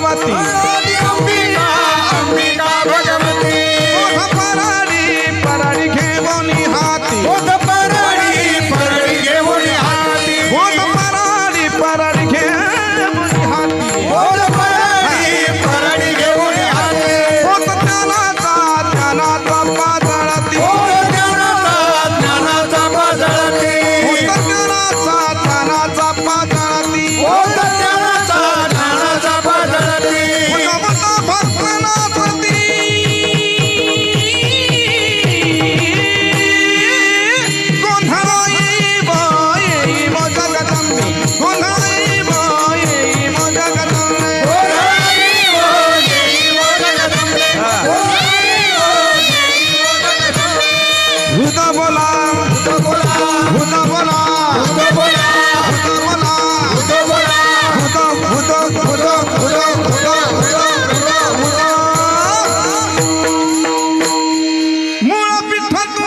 matinho. भूता बोला भूता बोला भूता बोला भूता बोला भूता बोला भूता भूता भूता भूता भूता भूता भूता भूता मूळ पिठत